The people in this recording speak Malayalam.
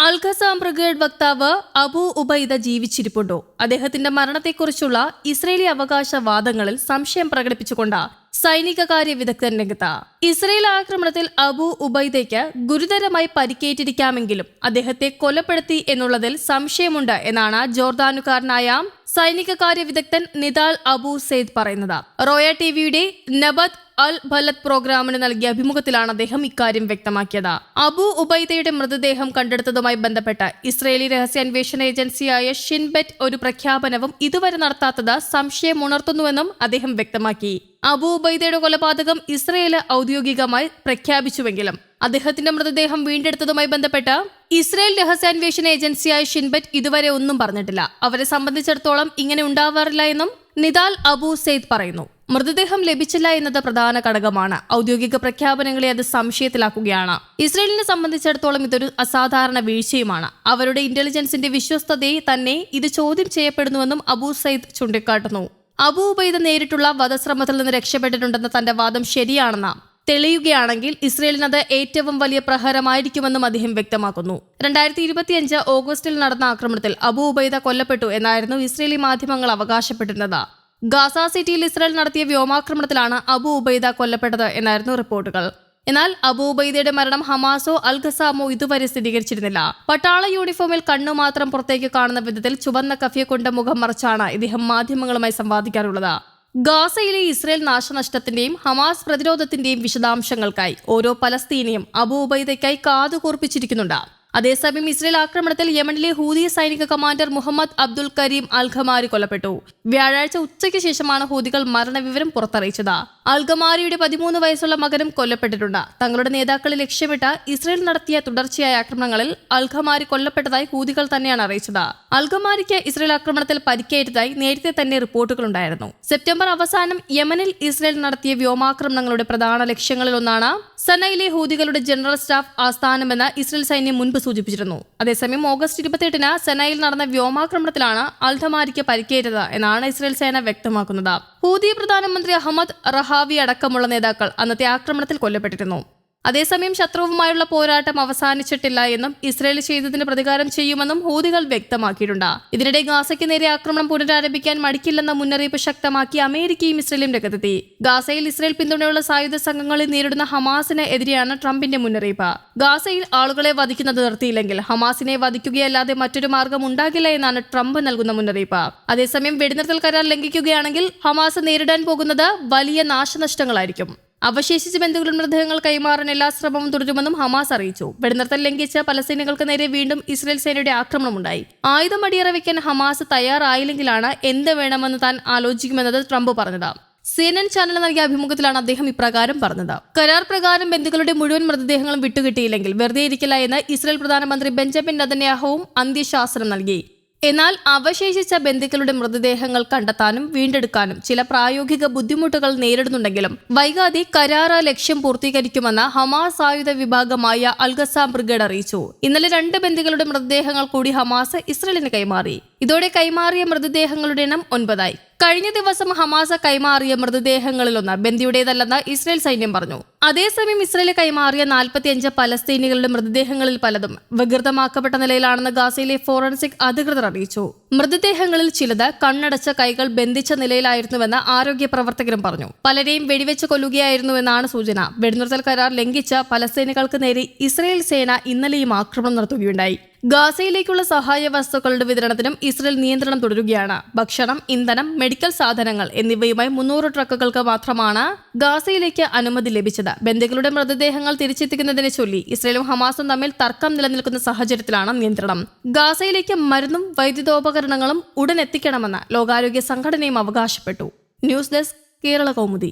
അൽഖസാം ബ്രിഗേഡ് വക്താവ് അബു ഉബൈദ ജീവിച്ചിരിപ്പുണ്ടോ? അദ്ദേഹത്തിന്റെ മരണത്തെക്കുറിച്ചുള്ള ഇസ്രയേലി അവകാശവാദങ്ങളിൽ സംശയം പ്രകടിപ്പിച്ചുകൊണ്ട് സൈനിക കാര്യ വിദഗ്ധൻ രംഗത്ത്. ഇസ്രയേൽ ആക്രമണത്തിൽ അബു ഉബൈദയ്ക്ക് ഗുരുതരമായി പരിക്കേറ്റിരിക്കാമെങ്കിലും അദ്ദേഹത്തെ കൊലപ്പെടുത്തി എന്നുള്ളതിൽ സംശയമുണ്ട് എന്നാണ് ജോർദാനുകാരനായ സൈനിക കാര്യ വിദഗ്ധൻ നിദാൽ അബു സെയ്ദ് പറയുന്നത്. റോയ ടിവിയുടെ നബത് അൽ ഭലത് പ്രോഗ്രാമിന് നൽകിയ അഭിമുഖത്തിലാണ് അദ്ദേഹം ഇക്കാര്യം വ്യക്തമാക്കിയത്. അബു ഉബൈദയുടെ മൃതദേഹം കണ്ടെടുത്തതുമായി ബന്ധപ്പെട്ട് ഇസ്രയേലി രഹസ്യാന്വേഷണ ഏജൻസിയായ ഷിൻബെറ്റ് ഒരു പ്രഖ്യാപനവും ഇതുവരെ നടത്താത്തത് സംശയമുണർത്തുന്നുവെന്നും അദ്ദേഹം വ്യക്തമാക്കി. അബു ഉബൈദയുടെ കൊലപാതകം ഇസ്രയേൽ ഔദ്യോഗികമായി പ്രഖ്യാപിച്ചുവെങ്കിലും അദ്ദേഹത്തിന്റെ മൃതദേഹം വീണ്ടെടുത്തതുമായി ബന്ധപ്പെട്ട് ഇസ്രയേൽ രഹസ്യാന്വേഷണ ഏജൻസിയായ ഷിൻബെറ്റ് ഇതുവരെ ഒന്നും പറഞ്ഞിട്ടില്ല. അവരെ സംബന്ധിച്ചിടത്തോളം ഇങ്ങനെ ഉണ്ടാവാറില്ല എന്നും നിദാൽ അബു സെയ്ദ് പറയുന്നു. മൃതദേഹം ലഭിച്ചില്ല എന്നത് പ്രധാന ഘടകമാണ്. ഔദ്യോഗിക പ്രഖ്യാപനങ്ങളെ അത് സംശയത്തിലാക്കുകയാണ്. ഇസ്രയേലിനെ സംബന്ധിച്ചിടത്തോളം ഇതൊരു അസാധാരണ വീഴ്ചയുമാണ്. അവരുടെ ഇന്റലിജൻസിന്റെ വിശ്വസ്തതയെ തന്നെ ഇത് ചോദ്യം ചെയ്യപ്പെടുന്നുവെന്നും അബു സയ്യിദ് ചൂണ്ടിക്കാട്ടുന്നു. അബു ഉബൈദ നേരിട്ടുള്ള വധശ്രമത്തിൽ നിന്ന് രക്ഷപ്പെട്ടിട്ടുണ്ടെന്ന തന്റെ വാദം ശരിയാണെന്ന തെളിയുകയാണെങ്കിൽ ഇസ്രയേലിനത് ഏറ്റവും വലിയ പ്രഹരമായിരിക്കുമെന്നും അദ്ദേഹം വ്യക്തമാക്കുന്നു. രണ്ടായിരത്തി ഇരുപത്തിയഞ്ച് ഓഗസ്റ്റിൽ നടന്ന ആക്രമണത്തിൽ അബു ഉബൈദ കൊല്ലപ്പെട്ടു എന്നായിരുന്നു ഇസ്രയേലി മാധ്യമങ്ങൾ അവകാശപ്പെട്ടിരുന്നത്. ഗാസ സിറ്റിയിൽ ഇസ്രായേൽ നടത്തിയ വ്യോമാക്രമണത്തിലാണ് അബു ഉബൈദ കൊല്ലപ്പെട്ടത് എന്നായിരുന്നു റിപ്പോർട്ടുകൾ. എന്നാൽ അബു ഉബൈദയുടെ മരണം ഹമാസോ അൽ ഖസാമോ ഇതുവരെ സ്ഥിരീകരിച്ചിരുന്നില്ല. പട്ടാള യൂണിഫോമിൽ കണ്ണു മാത്രം പുറത്തേക്ക് കാണുന്ന വിധത്തിൽ ചുവന്ന കഫിയെ കൊണ്ട് മുഖം മറച്ചാണ് ഇദ്ദേഹം മാധ്യമങ്ങളുമായി സംവാദിക്കാറുള്ളത്. ഗാസയിലെ ഇസ്രയേൽ നാശനഷ്ടത്തിന്റെയും ഹമാസ് പ്രതിരോധത്തിന്റെയും വിശദാംശങ്ങൾക്കായി ഓരോ പലസ്തീനിയും അബു ഉബൈദയ്ക്കായി കാതുകൂർപ്പിച്ചിരിക്കുന്നുണ്ട്. അതേസമയം ഇസ്രയേൽ ആക്രമണത്തിൽ യമനിലെ ഹൂതി സൈനിക commander Muhammad Abdul Karim Al Khamari കൊല്ലപ്പെട്ടു. വ്യാഴാഴ്ച ഉച്ചയ്ക്ക് ശേഷമാണ് ഹൂതികൾ മരണവിവരം പുറത്തറിയിച്ചത്. അൽഖമാരിയുടെ പതിമൂന്ന് വയസ്സുള്ള മകനും കൊല്ലപ്പെട്ടിട്ടുണ്ട്. തങ്ങളുടെ നേതാക്കളെ ലക്ഷ്യമിട്ട് ഇസ്രയേൽ നടത്തിയ തുടർച്ചയായ ആക്രമണങ്ങളിൽ അൽഖമാരി കൊല്ലപ്പെട്ടതായി ഹൂതികൾ തന്നെയാണ് അറിയിച്ചത്. അൽഖമാരിക്ക് ഇസ്രയേൽ ആക്രമണത്തിൽ പരിക്കേറ്റതായി നേരത്തെ തന്നെ റിപ്പോർട്ടുകളുണ്ടായിരുന്നു. സെപ്റ്റംബർ അവസാനം യമനിൽ ഇസ്രയേൽ നടത്തിയ വ്യോമാക്രമണങ്ങളുടെ പ്രധാന ലക്ഷ്യങ്ങളിലൊന്നാണ് സനയിലെ ഹൂതികളുടെ ജനറൽ സ്റ്റാഫ് ആസ്ഥാനമെന്ന് ഇസ്രയേൽ സൈന്യം മുൻപ് സൂചിപ്പിച്ചിരുന്നു. അതേസമയം ഓഗസ്റ്റ് ഇരുപത്തിയെട്ടിന് സെനയിൽ നടന്ന വ്യോമാക്രമണത്തിലാണ് അൽധമാരിക്ക് പരിക്കേറ്റത് എന്നാണ് ഇസ്രയേൽ സേന വ്യക്തമാക്കുന്നത്. ഹൂതി പ്രധാനമന്ത്രി അഹമ്മദ് റഹാവി അടക്കമുള്ള നേതാക്കൾ അന്നത്തെ ആക്രമണത്തിൽ കൊല്ലപ്പെട്ടിരുന്നു. അതേസമയം ശത്രുവുമായുള്ള പോരാട്ടം അവസാനിച്ചിട്ടില്ല എന്നും ഇസ്രയേൽ ചെയ്തതിന് പ്രതികാരം ചെയ്യുമെന്നും ഹൂതികൾ വ്യക്തമാക്കിയിട്ടുണ്ട്. ഇതിനിടെ ഗാസയ്ക്ക് നേരെ ആക്രമണം പുനരാരംഭിക്കാൻ മടിക്കില്ലെന്ന മുന്നറിയിപ്പ് ശക്തമാക്കി അമേരിക്കയും ഇസ്രയേലും രംഗത്തെത്തി. ഗാസയിൽ ഇസ്രയേൽ പിന്തുണയുള്ള സായുധ സംഘങ്ങളെ നേരിടുന്ന ഹമാസിന് എതിരെയാണ് ട്രംപിന്റെ മുന്നറിയിപ്പ്. ഗാസയിൽ ആളുകളെ വധിക്കുന്നത് നിർത്തിയില്ലെങ്കിൽ ഹമാസിനെ വധിക്കുകയല്ലാതെ മറ്റൊരു മാർഗം ഉണ്ടാകില്ല എന്നാണ് ട്രംപ് നൽകുന്ന മുന്നറിയിപ്പ്. അതേസമയം വെടിനിർത്തൽ കരാർ ലംഘിക്കുകയാണെങ്കിൽ ഹമാസ് നേരിടാൻ പോകുന്നത് വലിയ നാശനഷ്ടങ്ങളായിരിക്കും. അവശേഷിച്ച ബന്ധുക്കളുടെ മൃതദേഹങ്ങൾ കൈമാറാൻ എല്ലാ ശ്രമവും തുടരുമെന്നും ഹമാസ് അറിയിച്ചു. വെടിനിർത്തൽ ലംഘിച്ച പലസ്തീനുകൾക്ക് നേരെ വീണ്ടും ഇസ്രയേൽ സേനയുടെ ആക്രമണമുണ്ടായി. ആയുധം അടിയറ വയ്ക്കാൻ ഹമാസ് തയ്യാറായില്ലെങ്കിലാണ് എന്ത് വേണമെന്ന് താൻ ആലോചിക്കുമെന്നത് ട്രംപ് പറഞ്ഞത്. സി എൻ എൻ ചാനൽ നൽകിയ അഭിമുഖത്തിലാണ് അദ്ദേഹം ഇപ്രകാരം പറഞ്ഞത്. കരാർ പ്രകാരം ബന്ധുക്കളുടെ മുഴുവൻ മൃതദേഹങ്ങളും വിട്ടുകിട്ടിയില്ലെങ്കിൽ വെറുതെ ഇരിക്കില്ല എന്ന് ഇസ്രയേൽ പ്രധാനമന്ത്രി ബെഞ്ചമിൻ നദന്യാഹവും അന്ത്യശാസനം നൽകി. എന്നാൽ അവശേഷിച്ച ബന്ധുക്കളുടെ മൃതദേഹങ്ങൾ കണ്ടെത്താനും വീണ്ടെടുക്കാനും ചില പ്രായോഗിക ബുദ്ധിമുട്ടുകൾ നേരിടുന്നുണ്ടെങ്കിലും വൈകാതെ കരാറ ലക്ഷ്യം പൂർത്തീകരിക്കുമെന്ന് ഹമാസ് ആയുധ വിഭാഗമായ അൽഗസാം ബ്രിഗേഡ് അറിയിച്ചു. ഇന്നലെ രണ്ട് ബന്ധുക്കളുടെ മൃതദേഹങ്ങൾ കൂടി ഹമാസ് ഇസ്രയേലിന് കൈമാറി. ഇതോടെ കൈമാറിയ മൃതദേഹങ്ങളുടെ എണ്ണം ഒൻപതായി. കഴിഞ്ഞ ദിവസം ഹമാസ കൈമാറിയ മൃതദേഹങ്ങളിലൊന്ന് ബന്ദിയുടേതല്ലെന്ന് ഇസ്രയേൽ സൈന്യം പറഞ്ഞു. അതേസമയം ഇസ്രയേൽ കൈമാറിയ നാൽപ്പത്തിയഞ്ച് പലസ്തീനികളുടെ മൃതദേഹങ്ങളിൽ പലതും വികൃതമാക്കപ്പെട്ട നിലയിലാണെന്ന് ഗാസയിലെ ഫോറൻസിക് അധികൃതർ അറിയിച്ചു. മൃതദേഹങ്ങളിൽ ചിലത് കണ്ണടച്ച കൈകൾ ബന്ധിച്ച നിലയിലായിരുന്നുവെന്ന് ആരോഗ്യ പ്രവർത്തകരും പറഞ്ഞു. പലരെയും വെടിവെച്ച് കൊല്ലുകയായിരുന്നുവെന്നാണ് സൂചന. വെടിനിർത്തൽ കരാർ ലംഘിച്ച പലസ്തീനികൾക്ക് നേരെ ഇസ്രയേൽ സേന ഇന്നലെയും ആക്രമണം നടത്തുകയുണ്ടായി. ഗാസയിലേക്കുള്ള സഹായ വസ്തുക്കളുടെ വിതരണത്തിനും ഇസ്രയേൽ നിയന്ത്രണം തുടരുകയാണ്. ഭക്ഷണം ഇന്ധനം മെഡിക്കൽ സാധനങ്ങൾ എന്നിവയുമായി മുന്നൂറ് ട്രക്കുകൾക്ക് മാത്രമാണ് ഗാസയിലേക്ക് അനുമതി ലഭിച്ചത്. ബന്ധുക്കളുടെ മൃതദേഹങ്ങൾ തിരിച്ചെത്തിക്കുന്നതിനെ ചൊല്ലി ഇസ്രയേലും ഹമാസും തമ്മിൽ തർക്കം നിലനിൽക്കുന്ന സാഹചര്യത്തിലാണ് നിയന്ത്രണം. ഗാസയിലേക്ക് മരുന്നും വൈദ്യുതോപകരണങ്ങളും ഉടൻ എത്തിക്കണമെന്ന് ലോകാരോഗ്യ സംഘടനയും അവകാശപ്പെട്ടു. News desk Kerala Kaumudi.